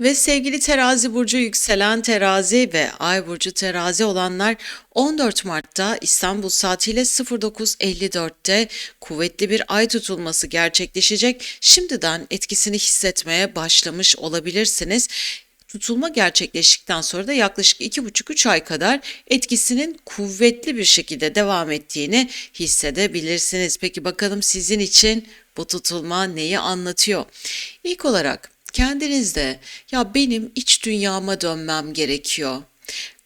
Ve sevgili terazi burcu yükselen terazi ve ay burcu terazi olanlar 14 Mart'ta İstanbul saatiyle 09.54'te kuvvetli bir ay tutulması gerçekleşecek. Şimdiden etkisini hissetmeye başlamış olabilirsiniz. Tutulma gerçekleştikten sonra da yaklaşık 2,5-3 ay kadar etkisinin kuvvetli bir şekilde devam ettiğini hissedebilirsiniz. Peki bakalım sizin için bu tutulma neyi anlatıyor? İlk olarak kendinizde ya benim iç dünyama dönmem gerekiyor.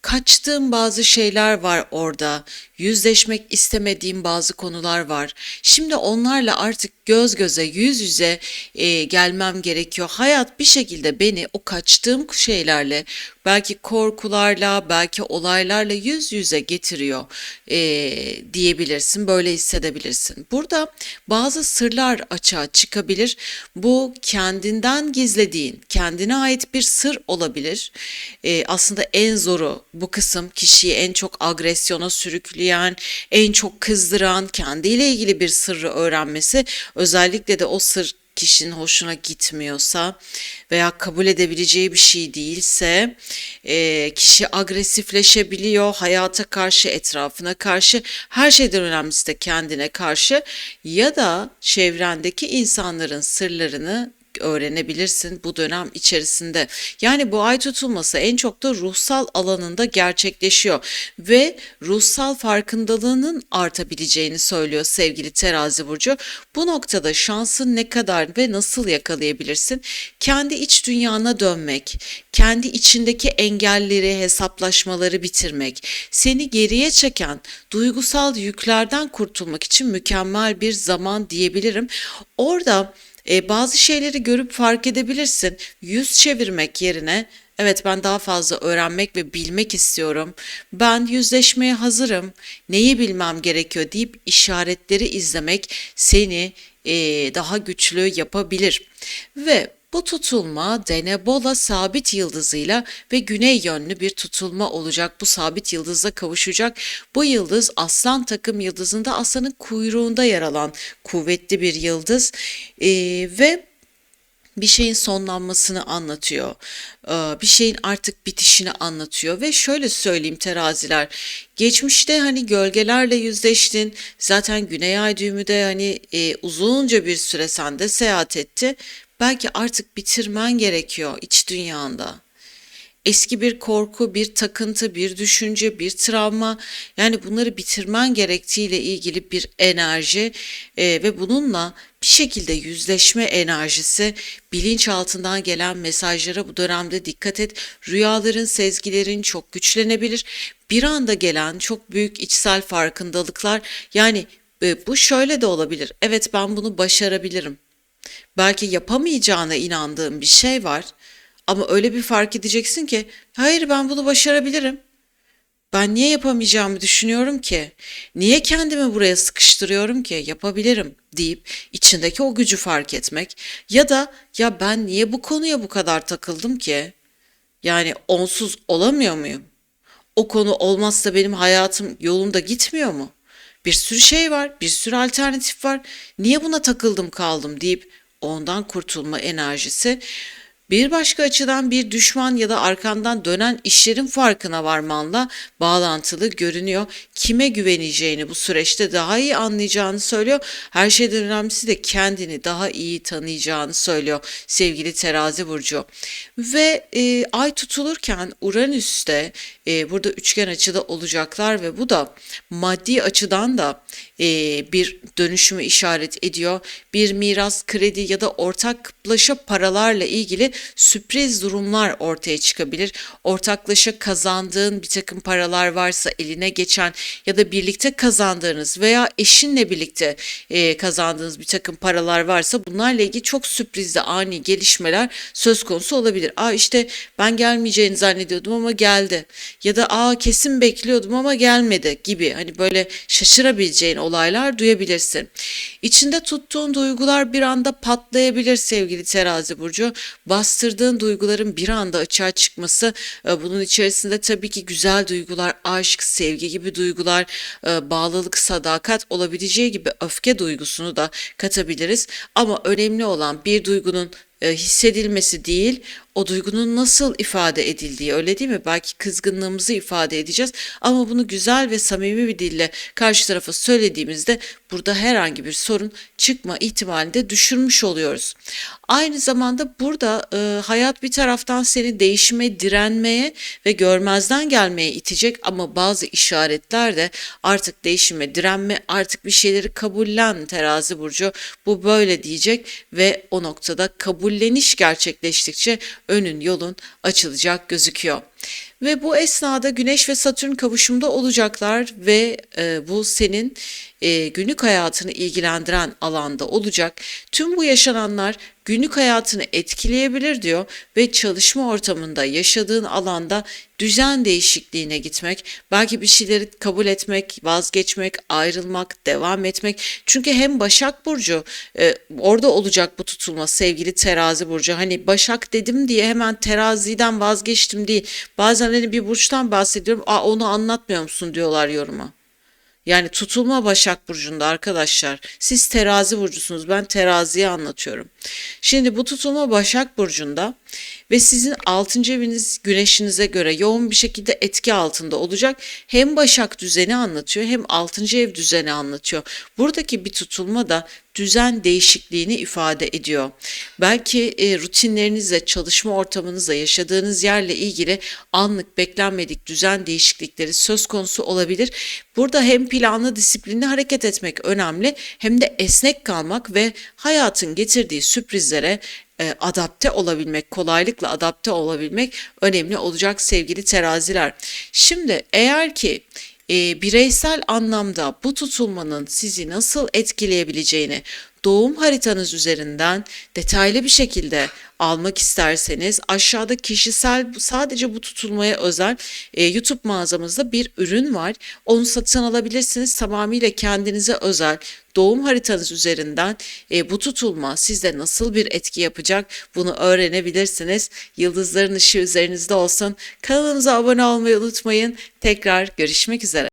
Kaçtığım bazı şeyler var orada. Yüzleşmek istemediğim bazı konular var. Şimdi onlarla artık göz göze, yüz yüze e, gelmem gerekiyor. Hayat bir şekilde beni o kaçtığım şeylerle, belki korkularla, belki olaylarla yüz yüze getiriyor e, diyebilirsin. Böyle hissedebilirsin. Burada bazı sırlar açığa çıkabilir. Bu kendinden gizlediğin, kendine ait bir sır olabilir. E, aslında en zoru bu kısım kişiyi en çok agresyona sürükleyen, en çok kızdıran, kendiyle ilgili bir sırrı öğrenmesi özellikle de o sır kişinin hoşuna gitmiyorsa veya kabul edebileceği bir şey değilse e, kişi agresifleşebiliyor hayata karşı etrafına karşı her şeyden önemlisi de kendine karşı ya da çevrendeki insanların sırlarını öğrenebilirsin bu dönem içerisinde. Yani bu ay tutulması en çok da ruhsal alanında gerçekleşiyor ve ruhsal farkındalığının artabileceğini söylüyor sevgili terazi burcu. Bu noktada şansın ne kadar ve nasıl yakalayabilirsin? Kendi iç dünyana dönmek, kendi içindeki engelleri, hesaplaşmaları bitirmek, seni geriye çeken duygusal yüklerden kurtulmak için mükemmel bir zaman diyebilirim. Orada e, bazı şeyleri görüp fark edebilirsin. Yüz çevirmek yerine evet ben daha fazla öğrenmek ve bilmek istiyorum. Ben yüzleşmeye hazırım. Neyi bilmem gerekiyor deyip işaretleri izlemek seni e, daha güçlü yapabilir. Ve bu tutulma Denebola sabit yıldızıyla ve güney yönlü bir tutulma olacak. Bu sabit yıldıza kavuşacak. Bu yıldız aslan takım yıldızında aslanın kuyruğunda yer alan kuvvetli bir yıldız ee, ve bir şeyin sonlanmasını anlatıyor. Ee, bir şeyin artık bitişini anlatıyor ve şöyle söyleyeyim teraziler. Geçmişte hani gölgelerle yüzleştin. Zaten Güney Ay düğümü de hani e, uzunca bir süre sende seyahat etti belki artık bitirmen gerekiyor iç dünyanda. Eski bir korku, bir takıntı, bir düşünce, bir travma yani bunları bitirmen gerektiğiyle ilgili bir enerji e, ve bununla bir şekilde yüzleşme enerjisi bilinç altından gelen mesajlara bu dönemde dikkat et. Rüyaların, sezgilerin çok güçlenebilir. Bir anda gelen çok büyük içsel farkındalıklar yani e, bu şöyle de olabilir. Evet ben bunu başarabilirim belki yapamayacağına inandığın bir şey var ama öyle bir fark edeceksin ki hayır ben bunu başarabilirim. Ben niye yapamayacağımı düşünüyorum ki? Niye kendimi buraya sıkıştırıyorum ki? Yapabilirim deyip içindeki o gücü fark etmek ya da ya ben niye bu konuya bu kadar takıldım ki? Yani onsuz olamıyor muyum? O konu olmazsa benim hayatım yolunda gitmiyor mu? Bir sürü şey var, bir sürü alternatif var. Niye buna takıldım kaldım deyip ondan kurtulma enerjisi bir başka açıdan bir düşman ya da arkandan dönen işlerin farkına varmanla bağlantılı görünüyor. Kime güveneceğini bu süreçte daha iyi anlayacağını söylüyor. Her şeyden önemlisi de kendini daha iyi tanıyacağını söylüyor sevgili terazi burcu. Ve e, ay tutulurken Uranüs'te e, burada üçgen açıda olacaklar ve bu da maddi açıdan da e, bir dönüşümü işaret ediyor. Bir miras, kredi ya da ortaklaşa paralarla ilgili sürpriz durumlar ortaya çıkabilir. Ortaklaşa kazandığın bir takım paralar varsa eline geçen ya da birlikte kazandığınız veya eşinle birlikte e, kazandığınız bir takım paralar varsa bunlarla ilgili çok sürprizli ani gelişmeler söz konusu olabilir. Aa işte ben gelmeyeceğini zannediyordum ama geldi. Ya da aa kesin bekliyordum ama gelmedi gibi hani böyle şaşırabileceğin olaylar duyabilirsin. İçinde tuttuğun duygular bir anda patlayabilir sevgili terazi burcu. Bastırdığın duyguların bir anda açığa çıkması e, bunun içerisinde tabii ki güzel duygular, aşk, sevgi gibi duygular, e, bağlılık, sadakat olabileceği gibi öfke duygusunu da katabiliriz. Ama önemli olan bir duygunun hissedilmesi değil, o duygunun nasıl ifade edildiği öyle değil mi? Belki kızgınlığımızı ifade edeceğiz ama bunu güzel ve samimi bir dille karşı tarafa söylediğimizde burada herhangi bir sorun çıkma ihtimalini de düşürmüş oluyoruz. Aynı zamanda burada e, hayat bir taraftan seni değişime, direnmeye ve görmezden gelmeye itecek ama bazı işaretler de artık değişime, direnme, artık bir şeyleri kabullen terazi burcu bu böyle diyecek ve o noktada kabulleniş gerçekleştikçe önün yolun açılacak gözüküyor. Ve bu esnada Güneş ve Satürn kavuşumda olacaklar ve e, bu senin e, günlük hayatını ilgilendiren alanda olacak. Tüm bu yaşananlar günlük hayatını etkileyebilir diyor ve çalışma ortamında yaşadığın alanda düzen değişikliğine gitmek, belki bir şeyleri kabul etmek, vazgeçmek, ayrılmak, devam etmek. Çünkü hem Başak Burcu e, orada olacak bu tutulma sevgili terazi burcu. Hani Başak dedim diye hemen teraziden vazgeçtim değil. Bazen hani bir burçtan bahsediyorum. Aa onu anlatmıyor musun diyorlar yoruma. Yani tutulma Başak Burcu'nda arkadaşlar. Siz terazi burcusunuz. Ben teraziyi anlatıyorum. Şimdi bu tutulma Başak Burcu'nda ve sizin 6. eviniz güneşinize göre yoğun bir şekilde etki altında olacak. Hem Başak düzeni anlatıyor hem 6. ev düzeni anlatıyor. Buradaki bir tutulma da düzen değişikliğini ifade ediyor. Belki e, rutinlerinizle, çalışma ortamınızla, yaşadığınız yerle ilgili anlık beklenmedik düzen değişiklikleri söz konusu olabilir. Burada hem planlı, disiplinli hareket etmek önemli hem de esnek kalmak ve hayatın getirdiği sürprizlere e, adapte olabilmek, kolaylıkla adapte olabilmek önemli olacak sevgili teraziler. Şimdi eğer ki e, bireysel anlamda bu tutulmanın sizi nasıl etkileyebileceğini doğum haritanız üzerinden detaylı bir şekilde almak isterseniz aşağıda kişisel sadece bu tutulmaya özel e, YouTube mağazamızda bir ürün var. Onu satın alabilirsiniz. Tamamıyla kendinize özel doğum haritanız üzerinden e, bu tutulma sizde nasıl bir etki yapacak bunu öğrenebilirsiniz. Yıldızların ışığı üzerinizde olsun. Kanalımıza abone olmayı unutmayın. Tekrar görüşmek üzere.